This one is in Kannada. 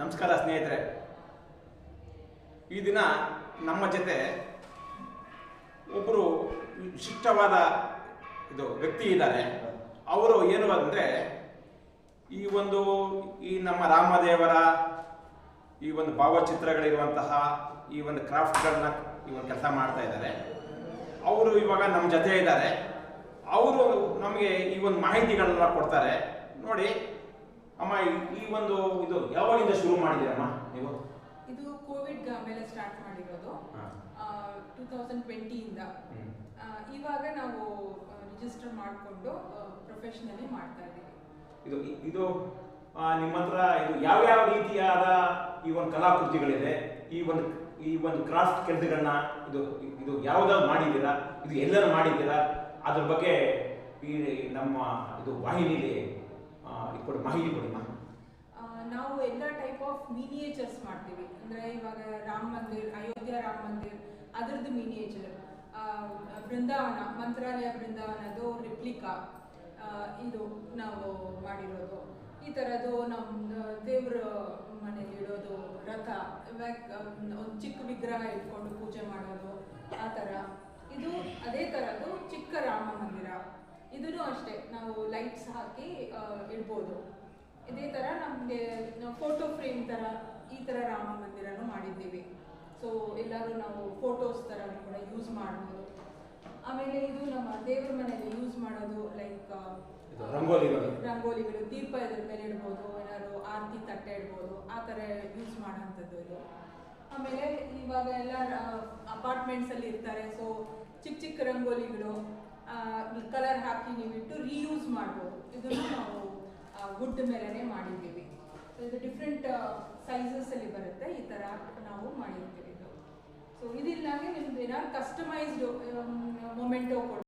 ನಮಸ್ಕಾರ ಸ್ನೇಹಿತರೆ. ಈ ದಿನ ನಮ್ಮ ಜೊತೆ ಒಬ್ಬರು ವಿಶಿಷ್ಟವಾದ ಇದು ವ್ಯಕ್ತಿ ಇದ್ದಾರೆ. ಅವರು ಏನು ಅಂದರೆ ಈ ಒಂದು ಈ ನಮ್ಮ ರಾಮದೇವರ ಈ ಒಂದು ಭಾವಚಿತ್ರಗಳಿರುವಂತಹ ಈ ಒಂದು ಕ್ರಾಫ್ಟ್ಗಳನ್ನ ಈ ಒಂದು ಕೆಲಸ ಮಾಡ್ತಾ ಇದ್ದಾರೆ. ಅವರು ಇವಾಗ ನಮ್ಮ ಜೊತೆ ಇದ್ದಾರೆ. ಅವರು ನಮಗೆ ಈ ಒಂದು ಮಾಹಿತಿಗಳನ್ನ ಕೊಡ್ತಾರೆ. ನೋಡಿ ಅಮ್ಮ ಈ- ಒಂದು ಇದು ಯಾವಾಗಿಂದ ಶುರು ಮಾಡಿದ್ದೀರಮ್ಮ ನೀವು? ಇದು ಕೋವಿಡ್ ಮೇಲೆ ಸ್ಟಾರ್ಟ್ ಮಾಡಿರೋದು. ಟೂ ತೌಸಂಡ್ ಟ್ವೆಂಟಿಯಿಂದ. ಇವಾಗ ನಾವು ರಿಜಿಸ್ಟರ್ ಮಾಡಿಕೊಂಡು ಪ್ರೊಫೆಷನಲಿ ಮಾಡ್ತಾ ಇದ್ದೀವಿ. ಇದು ಇದು ನಿಮ್ಮ ಹತ್ರ ಇದು ಯಾವ್ಯಾವ ರೀತಿಯಾದ ಈ ಒಂದು ಕಲಾಕೃತಿಗಳಿದೆ? ಈ ಒಂದು ಈ ಒಂದು ಕ್ರಾಫ್ಟ್ ಕೆಲಸಗಳನ್ನ ಇದು ಇದು ಯಾವ್ದಾದ್ರು ಮಾಡಿದ್ದೀರಾ? ಇದು ಎಲ್ಲರೂ ಮಾಡಿದ್ದೀರಾ? ಅದ್ರ ಬಗ್ಗೆ ಈ ನಮ್ಮ ಇದು ವಾಹಿನಿಲಿ ಕೊಡಿ, ಮಾಹಿತಿ ನಾವು ಎಲ್ಲ ಟೈಪ್ ಆಫ್ ಮಿನಿಯೇಚರ್ಸ್ ಮಾಡ್ತೀವಿ. ಅಂದರೆ ಇವಾಗ ರಾಮ ಮಂದಿರ್, ಅಯೋಧ್ಯ ರಾಮ ಮಂದಿರ್, ಅದರದ್ದು ಮಿನಿಯೇಚರ್ ಬೃಂದಾವನ, ಮಂತ್ರಾಲಯ ಬೃಂದಾವನದು ರಿಪ್ಲಿಕಾ ಇದು ನಾವು ಮಾಡಿರೋದು. ಈ ಥರದ್ದು ನಮ್ಮ ದೇವ್ರ ಮನೇಲಿ ಇಡೋದು ರಥ. ಒಂದು ಚಿಕ್ಕ ವಿಗ್ರಹ ಇಟ್ಕೊಂಡು ಪೂಜೆ ಮಾಡೋದು, ಆ ಥರ. ಇದು ಅದೇ ಥರದ್ದು ಚಿಕ್ಕ ರಾಮ ಮಂದಿರ. ಅಷ್ಟೇ ನಾವು ಲೈಟ್ಸ್ ಹಾಕಿ ಇಡ್ಬೋದು. ಇದೇ ಥರ ನಮಗೆ ಫೋಟೋ ಫ್ರೇಮ್ ಥರ ಈ ಥರ ರಾಮ ಮಂದಿರನೂ ಮಾಡಿದ್ದೀವಿ. ಸೊ ಎಲ್ಲರೂ ನಾವು ಫೋಟೋಸ್ ಥರ ಕೂಡ ಯೂಸ್ ಮಾಡ್ಬೋದು. ಆಮೇಲೆ ಇದು ನಮ್ಮ ದೇವ್ರ ಮನೆಯಲ್ಲಿ ಯೂಸ್ ಮಾಡೋದು ಲೈಕ್ ರಂಗೋಲಿಗಳು. ರಂಗೋಲಿಗಳು ದೀಪ ಇದ್ರ ಮೇಲೆ ಇಡ್ಬೋದು ಏನಾದ್ರು ಆರತಿ ತಟ್ಟೆ ಇಡ್ಬೋದು ಆ ಥರ ಯೂಸ್ ಮಾಡೋಂಥದ್ದು ಇದು. ಆಮೇಲೆ ಇವಾಗ ಎಲ್ಲ ಅಪಾರ್ಟ್ಮೆಂಟ್ಸಲ್ಲಿ ಇರ್ತಾರೆ ಸೊ ಚಿಕ್ಕ ಚಿಕ್ಕ ರಂಗೋಲಿಗಳು ಕಲರ್ ಹಾಕಿ ನೀವಿಟ್ಟು ರೀಯೂಸ್ ಮಾಡ್ಬೋದು. ಇದನ್ನು ನಾವು ವುಡ್ ಮೇಲೇ ಮಾಡಿದ್ದೀವಿ. ಸೊ ಇದು ಡಿಫ್ರೆಂಟ್ ಸೈಜಸ್ ಅಲ್ಲಿ ಬರುತ್ತೆ. ಈ ಥರ ನಾವು ಮಾಡಿರ್ತೀವಿ. ಇದು ಸೊ ಇದಿಲ್ಲಾಗೆ ನಿಮ್ದು ಏನಾದ್ರು ಕಸ್ಟಮೈಸ್ಡ್ ಮೊಮೆಂಟೋ ಕೊಡ್ಬೋದು.